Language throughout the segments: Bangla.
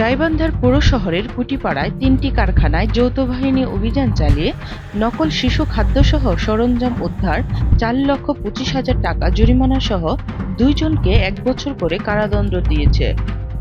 গাইবান্ধার পৌর শহরের কুটিপাড়ায় তিনটি কারখানায় যৌথ বাহিনী অভিযান চালিয়ে নকল শিশু খাদ্যসহ সরঞ্জাম উদ্ধার, চার লক্ষ পঁচিশ হাজার টাকা জরিমানা সহ দুইজনকে এক বছর করে কারাদণ্ড দিয়েছে।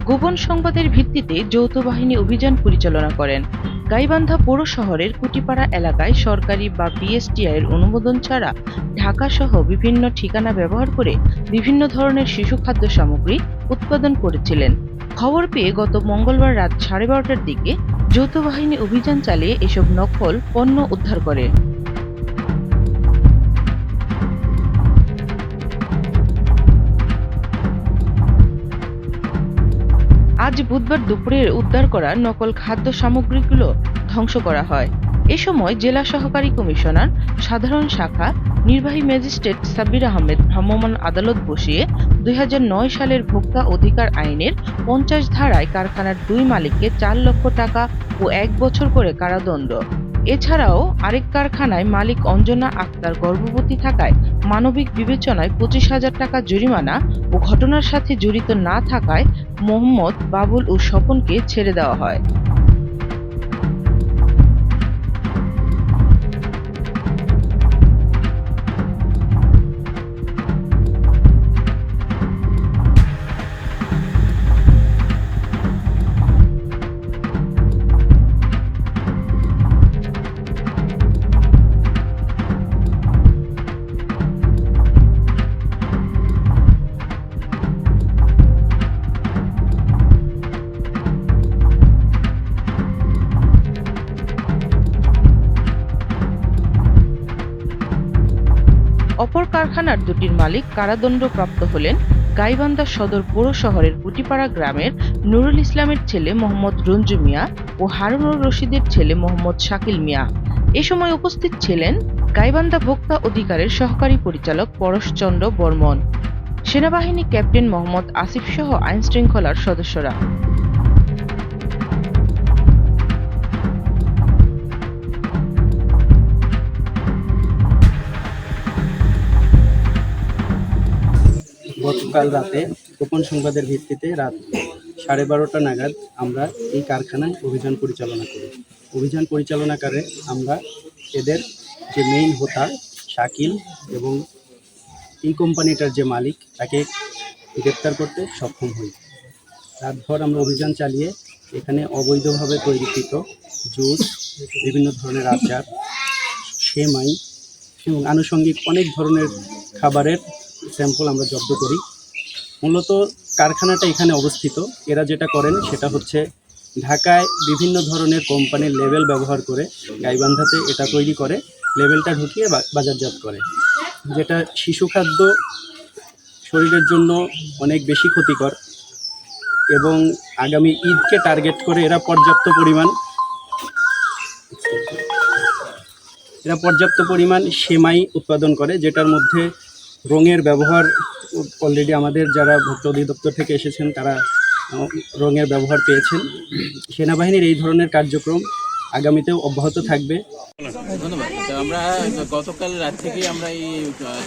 গোপন সংবাদের ভিত্তিতে যৌথ বাহিনী অভিযান পরিচালনা করেন। গাইবান্ধা পৌর শহরের কুটিপাড়া এলাকায় সরকারি বা বিএসটিআই এর অনুমোদন ছাড়া ঢাকা সহ বিভিন্ন ঠিকানা ব্যবহার করে বিভিন্ন ধরনের শিশু খাদ্য সামগ্রী উৎপাদন করেছিলেন। খবর পেয়ে গত মঙ্গলবার রাত সাড়ে বারোটার দিকে যৌথ বাহিনী অভিযান চালিয়ে এসব নকল পণ্য উদ্ধার করে। আজ বুধবার দুপুরে উদ্ধার করা নকল খাদ্য সামগ্রীগুলো ধ্বংস করা হয়। এ সময় জেলা সহকারী কমিশনার সাধারণ শাখা নির্বাহী ম্যাজিস্ট্রেট সাব্বির আহমেদ ভ্রাম্যমাণ আদালত বসিয়ে দুই হাজার নয় সালের ভোক্তা অধিকার আইনের পঞ্চাশ ধারায় কারখানার দুই মালিককে চার লক্ষ টাকা ও এক বছর করে কারাদণ্ড। এছাড়াও আরেক কারখানায় মালিক অঞ্জনা আক্তার গর্ভবতী থাকায় মানবিক বিবেচনায় পঁচিশ হাজার টাকা জরিমানা ও ঘটনার সাথে জড়িত না থাকায় মোহাম্মদ বাবুল ও স্বপনকে ছেড়ে দেওয়া হয়। অপর কারখানার দুটির মালিক কারাদণ্ডপ্রাপ্ত হলেন গাইবান্ধা সদর পৌর শহরের কুটিপাড়া গ্রামের নুরুল ইসলামের ছেলে মোহাম্মদ রঞ্জু মিয়া ও হারুনুর রশিদের ছেলে মোহাম্মদ শাকিল মিয়া। এ সময় উপস্থিত ছিলেন গাইবান্ধা ভোক্তা অধিকারের সহকারী পরিচালক পরশচন্দ্র বর্মন। সেনাবাহিনী ক্যাপ্টেন মোহাম্মদ আসিফ সহ আইন শৃঙ্খলার সদস্যরা। গতকাল রাতে গোপন সংবাদের ভিত্তিতে রাত সাড়ে বারোটা নাগাদ আমরা এই কারখানায় অভিযান পরিচালনা করি। অভিযান পরিচালনাকারে আমরা এদের যে মেইন হোতা, শাকিল এবং এই কোম্পানিটার যে মালিক, তাকে গ্রেপ্তার করতে সক্ষম হই। রাতভর আমরা অভিযান চালিয়ে এখানে অবৈধভাবে তৈরিকৃত জুস, বিভিন্ন ধরনের আচার, সেমাই এবং আনুষঙ্গিক অনেক ধরনের খাবারের স্যাম্পল আমরা জব্দ করি। মূলত কারখানাটা এখানে অবস্থিত। এরা যেটা করেন সেটা হচ্ছে ঢাকায় বিভিন্ন ধরনের কোম্পানির লেবেল ব্যবহার করে গাইবান্ধাতে এটা তৈরি করে, লেবেলটা ঢুকিয়ে বাজারজাত করে। যেটা শিশু খাদ্য শরীরের জন্য অনেক বেশি ক্ষতিকর এবং আগামী ঈদকে টার্গেট করে এরা পর্যাপ্ত পরিমাণ এরা পর্যাপ্ত পরিমাণ সেমাই উৎপাদন করে, যেটার মধ্যে রঙের ব্যবহার অলরেডি আমাদের যারা ভোক্তা অধিদপ্তর থেকে এসেছেন, তারা রঙের ব্যবহার পেয়েছেন। সেনাবাহিনীর এই ধরনের কার্যক্রম আগামীতেও অব্যাহত থাকবে। ধন্যবাদ। আমরা, গতকাল রাত থেকে আমরা এই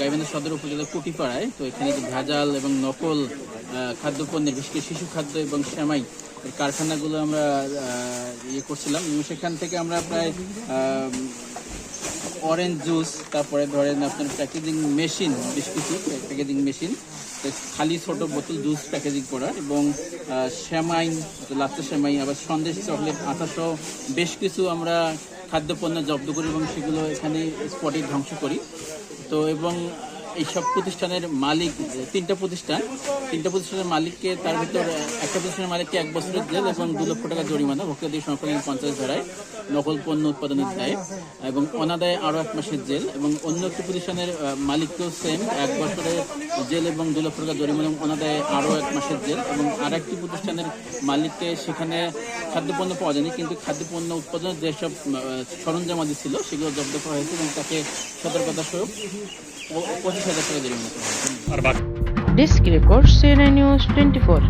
গাইবান্ধা সদর উপজেলার কুটিপাড়ায়, তো এখানে ভেজাল এবং নকল খাদ্যপণ্যের, বিশেষ করে শিশু খাদ্য এবং সেমাই কারখানাগুলো আমরা ইয়ে করছিলাম। সেখান থেকে আমরা প্রায় অরেঞ্জ জুস তারপরে ধরেন আপনার প্যাকেজিং মেশিন বেশ কিছু প্যাকেজিং মেশিন খালি ছোট বোতল জুস প্যাকেজিং করার এবং শ্যামাইন লাচ্চা শ্যামাইন আবার সন্দেশ চকলেট সহ বেশ কিছু আমরা খাদ্যপণ্য জব্দ করি এবং সেগুলো এখানে স্পটে ধ্বংস করি। তো এবং এইসব প্রতিষ্ঠানের মালিক, তিনটা প্রতিষ্ঠান, তিনটা প্রতিষ্ঠানের মালিককে তার ভিতর একটা প্রতিষ্ঠানের মালিককে এক বছরের জেল এবং দু লক্ষ টাকা জরিমানা ভোক্তাদের সংরক্ষণ পঞ্চাশ ধারায় নকল পণ্য উৎপাদনের দায়ে এবং অনাদায় আরও এক মাসের জেল এবং অন্য একটি প্রতিষ্ঠানের মালিককেও সেম এক বছরের জেল এবং দুই লক্ষ টাকা জরিমানা, ওনাদের আরও এক মাসের জেল এবং আর একটি প্রতিষ্ঠানের মালিককে সেখানে খাদ্যপণ্য পাওয়া যায়নি, কিন্তু খাদ্যপণ্য উৎপাদনের যেসব সরঞ্জাম আদি ছিল সেগুলো জব্দ করা হয়েছে এবং তাকে সতর্কতা স্বরূপ পঁচিশ হাজার টাকা জরিমানা করা হয়েছে। Desk CNI news twenty four